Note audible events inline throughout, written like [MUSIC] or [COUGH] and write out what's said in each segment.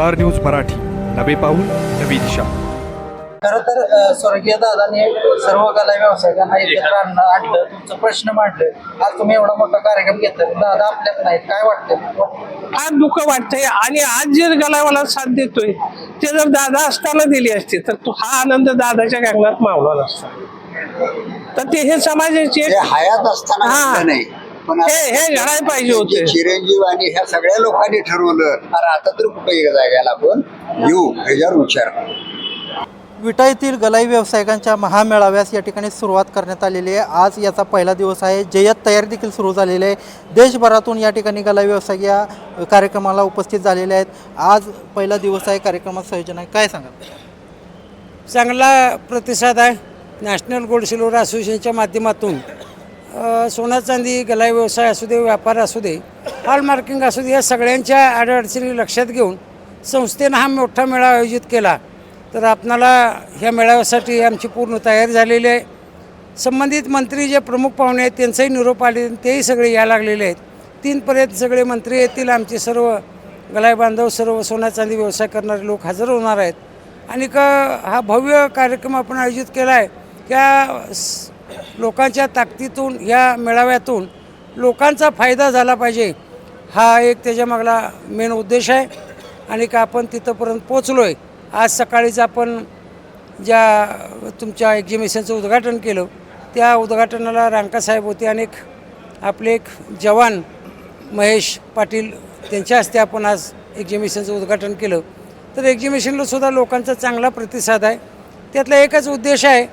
Star news Marathi. नवे पाऊल नवी दिशा. खरं तर स्वर्गीय दादाने सर्व कला व्यावसायिकांना एकत्र आणणं आणलं तुमचं प्रश्न मांडलं. आज तुम्ही एवढा मोठा कार्यक्रम घेतला. दादा आपल्यात नाहीत. काय वाटतं आज दुःख वाटतंय. आणि आज जे गलावाला साथ देतोय ते जर दादा असताना दिली असते तर तो हा आनंद दादाच्या गगनात मावला नसता. तर ते हे समाजाचे ते हयात असताना हा. घडलं नाही. पण हे हे घडायला पाहिजे होते. चिरंजीव आणि ह्या सगळ्या लोकांनी ठरवलं. अरे आता तर कुठे एक जाग्याला आपण? येऊ ह्याच्यावर विचार. विटा येथील गलाई व्यावसायिकांच्या महामेळाव्यास या ठिकाणी सुरुवात करण्यात आलेली आहे. आज याचा पहिला दिवस आहे. जय्यत तयारी देखील सुरू झालेली आहे. देशभरातून या ठिकाणी गलाई व्यावसायिक या कार्यक्रमाला उपस्थित झालेले आहेत. आज पहिला दिवस आहे. कार्यक्रमाचं संयोजन आहे. काय सांगा चांगला प्रतिसाद आहे. नॅशनल गोल्ड सिल्वर असोसिएशनच्या माध्यमातून सोना चांदी गलाई व्यवसाय असू दे व्यापार असू दे हॉल मार्किंग असू दे या सगळ्यांच्या अडचणी लक्षात घेऊन संस्थेनं हा मोठा मेळावा आयोजित केला. तर आपणाला ह्या मेळाव्यासाठी आमची पूर्ण तयारी झालेली आहे. संबंधित मंत्री जे प्रमुख पाहुणे आहेत त्यांचाही निरोप आले तेही सगळे या लागलेले आहेत. तीनपर्यंत सगळे मंत्री येतील आमचे सर्व गलाई बांधव सर्व सोना चांदी व्यवसाय करणारे लोक हजर होणार आहेत. आणि का हा भव्य कार्यक्रम आपण आयोजित केला आहे. त्या स- लोकांच्या ताकदीतून या मेळाव्यातून लोकांचा फायदा झाला पाहिजे हा एक त्याच्यामागला मेन उद्देश आहे. आणि का आपण तिथंपर्यंत पोचलो आहे आज सकाळीच आपण ज्या तुमच्या एक्झिबिशनचं उद्घाटन केलं त्या उद्घाटनाला रांकासाहेब होते आणि एक आपले एक जवान महेश पाटील त्यांच्या हस्ते आपण आज एक्झिबिशनचं उद्घाटन केलं. तर एक्झिबिशनला सुद्धा लोकांचा चांगला प्रतिसाद आहे. त्यातला एकच उद्देश आहे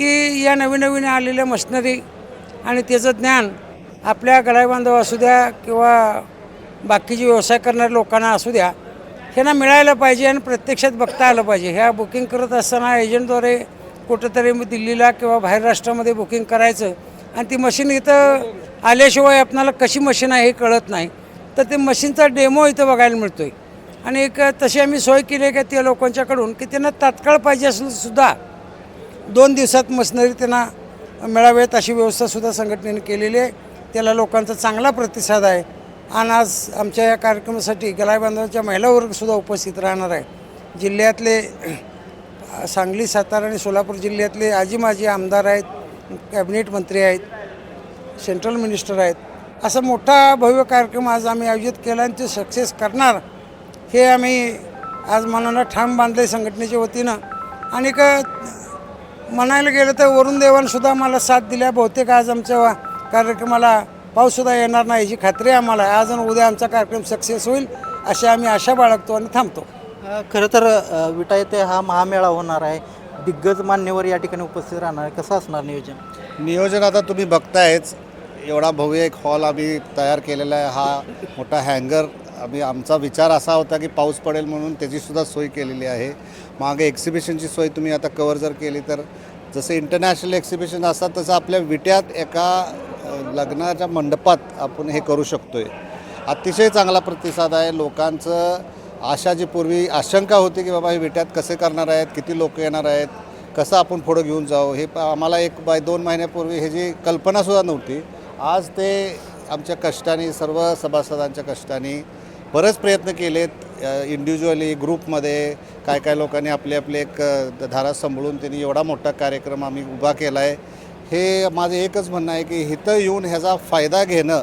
की या नवीन नवीन आलेल्या मशिनरी आणि त्याचं ज्ञान आपल्या गळाई बांधव असू द्या किंवा बाकीचे व्यवसाय करणाऱ्या लोकांना असू द्या ह्यांना मिळायला पाहिजे आणि प्रत्यक्षात बघता आलं पाहिजे. ह्या बुकिंग करत असताना एजंटद्वारे कुठंतरी मी दिल्लीला किंवा बाहेर राष्ट्रामध्ये बुकिंग करायचं आणि ती मशीन इथं आल्याशिवाय आपणाला कशी मशीन आहे हे कळत नाही. तर ते मशीनचा डेमो इथं बघायला मिळतो आहे आणि एक तशी आम्ही सोय केली आहे का त्या लोकांच्याकडून की त्यांना तात्काळ पाहिजे असून सुद्धा दोन दिवसात मशनरी त्यांना मिळावेत अशी व्यवस्थासुद्धा संघटनेने केलेली आहे. त्याला लोकांचा चांगला प्रतिसाद आहे. आणि आज आमच्या या कार्यक्रमासाठी गलाई बांधवांच्या महिला वर्गसुद्धा उपस्थित राहणार आहे. जिल्ह्यातले [CLEARS THROAT] सांगली सातारा आणि सोलापूर जिल्ह्यातले आजी माजी आमदार आहेत कॅबिनेट मंत्री आहेत सेंट्रल मिनिस्टर आहेत. असा मोठा भव्य कार्यक्रम आज आम्ही आयोजित केला आणि ते सक्सेस करणार हे आम्ही आज मनाला ठाम बांधले संघटनेच्या वतीनं. आणि क म्हणायला गेलं तर वरुण देवानसुद्धा आम्हाला साथ दिल्या. बहुतेक आज आमच्या कार्यक्रमाला पाऊससुद्धा येणार नाही याची खात्री आम्हाला आहे आज आणि उद्या आमचा कार्यक्रम सक्सेस होईल अशी आम्ही आशा बाळगतो आणि थांबतो. खरं तर विटा येथे हा महामेळा होणार आहे. दिग्गज मान्यवर या ठिकाणी उपस्थित राहणार आहे. कसं असणार नियोजन? नियोजन आता तुम्ही बघतायच. एवढा भव्य एक हॉल आम्ही तयार केलेला आहे. हा मोठा हँगर आम्ही आमचा विचार असा होता की पाऊस पडेल म्हणून त्याचीसुद्धा सोय केलेली आहे. मागे एक्झिबिशनची सोय तुम्ही आता कवर जर केली तर जसं इंटरनॅशनल एक्झिबिशन असतात तसं आपल्या विट्यात एका लग्नाच्या मंडपात आपण हे करू शकतो आहे अतिशय चांगला प्रतिसाद आहे. लोकांचं आशा जी पूर्वी आशंका होती की बाबा हे विट्यात कसे करणार आहेत किती लोक येणार आहेत कसं आपण पुढं घेऊन जाऊ हे प- आम्हाला एक बाय दोन महिन्यापूर्वी ह्याची कल्पनासुद्धा नव्हती. आज ते आमच्या कष्टाने सर्व सभासदांच्या कष्टाने बरेच प्रयत्न केलेत. इंडिव्हिज्युअली ग्रुपमध्ये काय काय लोकांनी आपले आपले एक धारा सांभाळून त्यांनी एवढा मोठा कार्यक्रम आम्ही उभा केला आहे हे माझं एकच म्हणणं आहे की इथं येऊन ह्याचा फायदा घेणं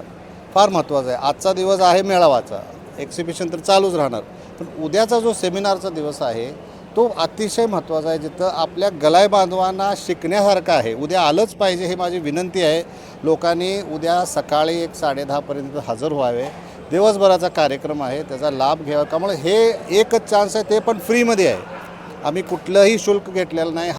फार महत्त्वाचं आहे. आजचा दिवस आहे मेळावाचा. एक्झिबिशन तर चालूच राहणार. पण उद्याचा जो सेमिनारचा दिवस आहे तो अतिशय महत्त्वाचा आहे. जिथं आपल्या गलाय बांधवांना शिकण्यासारखं आहे. उद्या आलंच पाहिजे हे माझी विनंती आहे. लोकांनी उद्या सकाळी एक साडेदहापर्यंत हजर व्हावे. दिवसभराचा कार्यक्रम आहे त्याचा लाभ घ्यावा. त्यामुळे हे एकच चान्स आहे ते पण फ्रीमध्ये आहे. आम्ही कुठलंही शुल्क घेतलेलं नाही.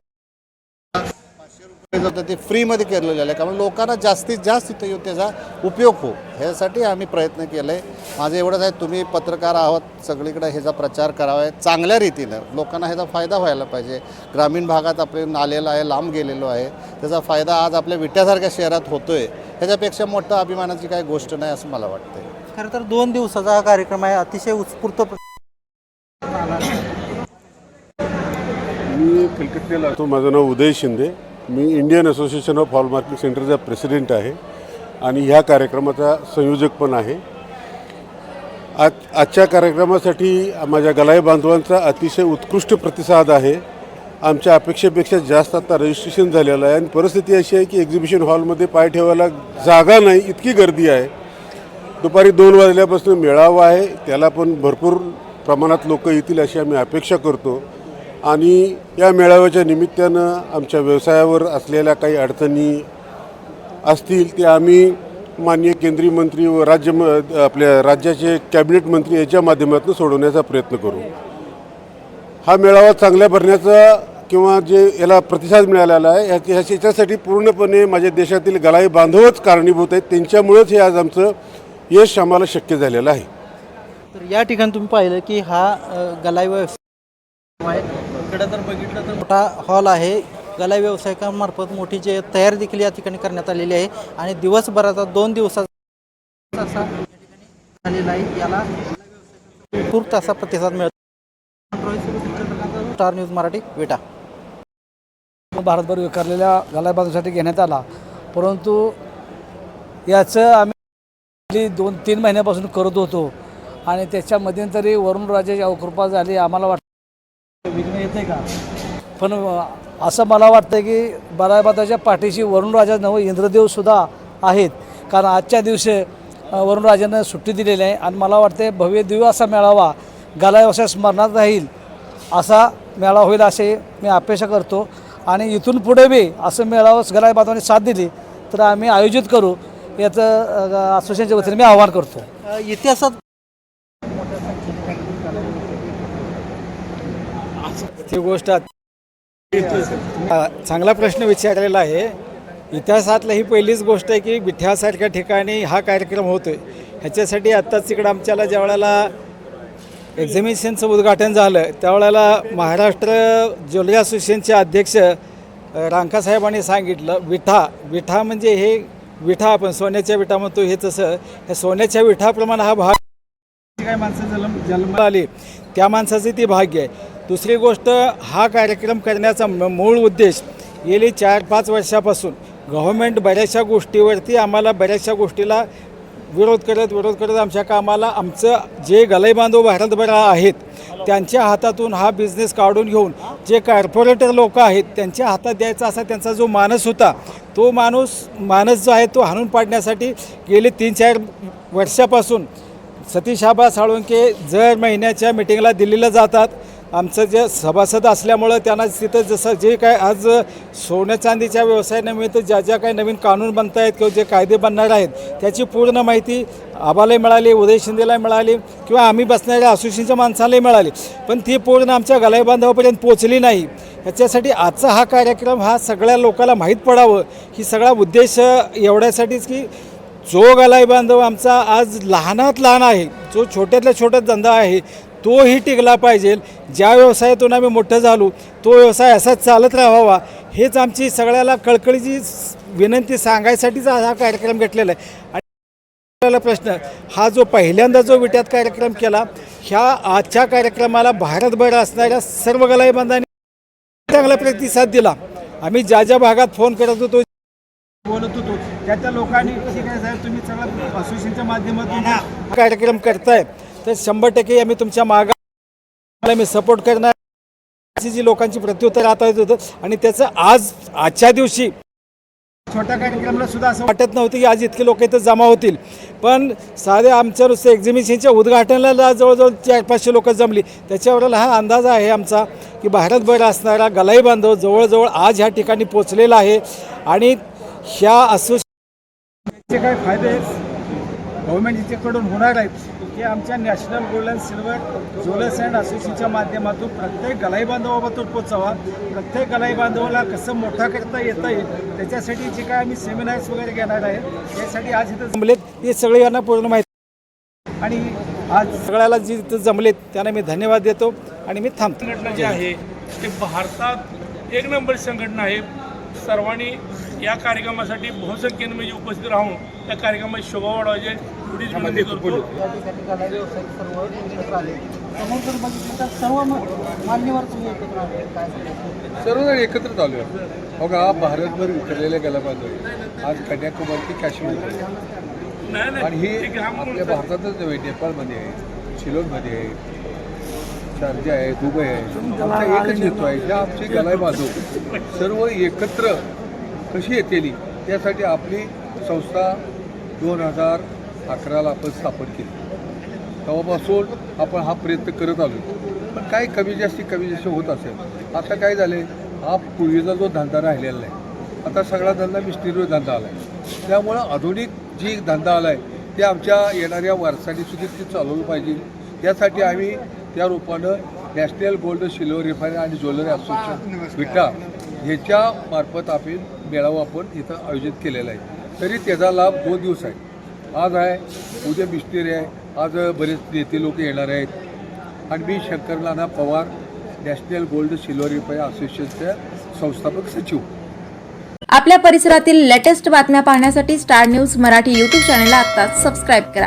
ते फ्रीमध्ये केलेलं आहे त्यामुळे लोकांना जास्तीत जास्त इथं येऊन त्याचा उपयोग हो. ह्यासाठी आम्ही प्रयत्न केला. आहे माझं एवढंच आहे तुम्ही पत्रकार आहोत सगळीकडे ह्याचा प्रचार करावा. आहे चांगल्या रीतीनं लोकांना ह्याचा फायदा व्हायला पाहिजे. ग्रामीण भागात आपले नालेलं आहे लांब गेलेलो आहे. त्याचा फायदा आज आपल्या विट्यासारख्या शहरात होतो आहे ह्याच्यापेक्षा मोठं अभिमानाची काही गोष्ट नाही असं मला वाटतं खरं तर दोन दिवसाचा हा कार्यक्रम आहे अतिशय उत्स्फूर्त मी कलकत्त्याला असतो माझं नाव उदय शिंदे. मी Indian association of hall market सेंटरचा प्रेसिडेंट आहे आणि ह्या कार्यक्रमाचा संयोजक पण आहे. आज आजच्या कार्यक्रमासाठी माझ्या गलाई बांधवांचा अतिशय उत्कृष्ट प्रतिसाद आहे. आमच्या अपेक्षेपेक्षा जास्त आता रजिस्ट्रेशन झालेलं आहे आणि परिस्थिती अशी आहे की एक्झिबिशन हॉलमध्ये पाय ठेवायला जागा नाही इतकी गर्दी आहे. दुपारी दोन वाजल्यापासून मेळावा आहे. त्याला पण भरपूर प्रमाणात लोक येतील अशी आम्ही अपेक्षा करतो. आणि या मेळाव्याच्या निमित्तानं आमच्या व्यवसायावर असलेल्या काही अडचणी असतील ते आम्ही माननीय केंद्रीय मंत्री व राज्य म आपल्या राज्याचे कॅबिनेट मंत्री याच्या माध्यमातून सोडवण्याचा प्रयत्न करू. हा मेळावा चांगल्या भरण्याचा किंवा जे याला प्रतिसाद मिळालेला आहे ह्याच्या ह्याच्यासाठी पूर्णपणे माझ्या देशातील गलाई बांधवच कारणीभूत आहेत. त्यांच्यामुळेच हे आज आमचं यश आम्हाला शक्य झालेलं आहे. तर या ठिकाणी तुम्ही पाहिलं की हा गलाई व्यवसाय आहे. इकडे जर बघितलं तर मोठा हॉल आहे. गलाई व्यावसायिकांमार्फत मोठी जे तयारी देखील या ठिकाणी करण्यात आलेली आहे. आणि दिवसभराचा दोन दिवसाचा असा या ठिकाणी झालेला आहे. याला उत्स्फूर्त असा प्रतिसाद मिळतो स्टार न्यूज मराठी वेटा. भारतभर विकारलेल्या गलाबाजासाठी घेण्यात आला. परंतु याचं आम्ही गेली दोन तीन महिन्यापासून करत होतो. आणि त्याच्या मध्यंतरी वरुणराजाची अवकृपा झाली आम्हाला वाटतं विघ्न येते का? पण असं मला वाटतं की बराबादाच्या पाठीशी वरुणराजा नव इंद्रदेवसुद्धा आहेत. कारण आजच्या दिवशी अ, वरुण सुट्टी दिलेली आहे. आणि मला वाटते भव्य दिव्य असा मेळावा गला स्मरणात राहील. असा मेळावा होईल असे मी अपेक्षा करतो. आणि इथून पुढे बी असं मेळावा गलाय बांधवांनी साथ दिली तर आम्ही आयोजित करू. याचं असोसिएशनच्या वतीने मी आवाहन करतो. इतिहासात ती गोष्ट चांगला प्रश्न विचारलेला आहे. इतिहासातलं ही पहिलीच गोष्ट आहे की विठ्यासारख्या ठिकाणी हा कार्यक्रम होतो आहे ह्याच्यासाठी आत्ताच इकडं आमच्याला ज्या वेळेला एक्झिबिशनचं उद्घाटन झालं त्यावेळेला महाराष्ट्र ज्वेलरी असोसिएशनचे अध्यक्ष रांकासाहेबांनी सांगितलं विठा विठा म्हणजे हे विठा आपण सोन्याच्या विठा म्हणतो हे तसं ह्या सोन्याच्या विठाप्रमाणे हा भाग काय काही माणसं जन्म जन्म आली त्या माणसाचे ती भाग्य आहे. दुसरी गोष्ट हा कार्यक्रम करण्याचा म- मूळ उद्देश गेली चार पाच वर्षापासून गव्हर्मेंट बऱ्याचशा गोष्टीवरती आम्हाला बऱ्याचशा गोष्टीला विरोध करत विरोध करत आमच्या कामाला आमचं जे गलाई बांधव भारतभर आहेत त्यांच्या हातातून हा बिझनेस काढून घेऊन जे कॉर्पोरेटर लोक आहेत त्यांच्या हातात द्यायचा असा त्यांचा जो मानस होता तो माणूस मानस जो आहे तो हाणून पाडण्यासाठी गेले तीन चार वर्षापासून सतीश आबा साळुंके जर महिन्याच्या मिटिंगला दिल्लीला जातात आमचं जे सभासद असल्यामुळं त्यांना तिथं जसं जे काय आज सोन्या चांदीच्या व्यवसायानिमित्त ज्या ज्या काही नवीन कानून बनत आहेत किंवा जे कायदे बनणार आहेत त्याची पूर्ण माहिती आबालाही मिळाली उदय शिंदेला मिळाली किंवा आम्ही बसणाऱ्या असोसिएशनच्या माणसालाही मिळाली. पण ती पूर्ण आमच्या गलाई बांधवापर्यंत पोचली नाही. याच्यासाठी आजचा हा कार्यक्रम हा सगळ्या लोकांना माहीत पडावं ही सगळा उद्देश एवढ्यासाठीच की जो गलाई बांधव आमचा आज लहानात लहान आहे जो छोट्यातला छोटा धंदा आहे तोही टिकला पाहिजे. ज्या व्यवसायातून आम्ही मोठं झालो तो व्यवसाय असाच चालत राहावा. हेच आमची सगळ्याला कळकळीची विनंती सांगायसाठीच हा कार्यक्रम घेतलेला आहे. आणि आपल्याला प्रश्न हा जो पहिल्यांदा जो विट्यात कार्यक्रम केला ह्या आजच्या कार्यक्रमाला भारतभर असणाऱ्या सर्व गलाईबांधांनी चांगला प्रतिसाद दिला. आम्ही ज्या ज्या भागात फोन करत होतो बोलत होतो. त्या त्या लोकांनी ठीक आहे साहेब तुम्ही सगळं असोसिएशनच्या माध्यमातून हा कार्यक्रम करताय. तर शंभर टक्के आम्ही तुमच्या मागा मी सपोर्ट करणार. जी लोकांची प्रत्युत्तर आता येत होतं. आणि त्याचं आज आजच्या दिवशी छोट्या कार्यक्रमाला सुद्धा असं वाटत नव्हतं की आज इतके लोक इथं जमा होतील. पण साधे आमच्या नुसतं एक्झिबिशनच्या उद्घाटनाला जवळजवळ चार पाचशे लोक जमली. त्याच्यावर हा अंदाज आहे आमचा की भारतभर असणारा गलाई बांधव जवळजवळ आज ह्या ठिकाणी पोचलेला आहे. आणि ह्या असोसिएशनचे काय फायदे गव्हर्नमेंटकडून होणार आहेत. हे आमच्या national gold and silver jewellers and असोसिएशनच्या माध्यमातून प्रत्येक गलाई बांधवाबद्दल पोचावा प्रत्येक गलाई बांधवाला कसं मोठा करता येता येईल त्याच्यासाठी जे काय आम्ही सेमिनार्स वगैरे घेणार आहे त्यासाठी आज इथं जमलेत. ते सगळे यांना पूर्ण माहिती. आणि आज सगळ्याला जे इथं जमलेत त्यांना मी धन्यवाद देतो आणि मी थांबतो. संघटना जी आहे ते भारतात एक नंबर संघटना आहे. सर्वांनी या कार्यक्रमासाठी बहुसंख्येने म्हणजे उपस्थित राहून या कार्यक्रमाची शोभा वाढवायची. एवढीच विनंती करतो या ठिकाणी व्यावसायिक सर्व एकत्र आले समोर जर बघितलं तर सर्व मान्यवर तुम्ही एकत्र आले काय सर्वजण एकत्र चालू आहे बघा भारतभर विखरलेल्या गलाबाज आहे आज कन्याकुमारी ते काश्मीर आणि ही आपल्या भारतातच नव्हे नेपाळमध्ये आहे शिलोंगमध्ये आहे शारजा आहे दुबई आहे. आमचा एकच हेतू आहे ह्या आमची गलाय बांधव सर्व एकत्र कशी येतेली? त्यासाठी आपली संस्था दोन हजार अकराला आपण स्थापन केली. तेव्हापासून आपण हा प्रयत्न करत आलो. पण काही कमी जास्ती कमी जास्त होत असेल? आता काय झाले हा पूर्वीचा जो धंदा राहिलेला नाही. आता सगळा धंदा मिस्टिरीवर धंदा आला आहे त्यामुळं आधुनिक जी धंदा आला आहे ते आमच्या येणाऱ्या वारसाने सुद्धा ती चालवलं पाहिजे. त्यासाठी आम्ही त्या रूपानं नॅशनल गोल्ड सिल्वर रिफायनरी आणि ज्वेलरी असोसिएशन विटा ह्याच्या मार्फत आपण मेळावा आपण इथं आयोजित केलेला आहे. तरी त्याचा लाभ दोन दिवस आहे. आज आहे उद्या मिस्त्री आहे आज बरेच नेते लोक येणार आहेत. आणि मी Shankarnana Pawar national gold silver refinery असोसिएशनचे संस्थापक सचिव. आपल्या परिसरातील लेटेस्ट बातम्या पाहण्यासाठी स्टार न्यूज मराठी यूट्यूब चॅनलला आत्ताच सबस्क्राईब करा.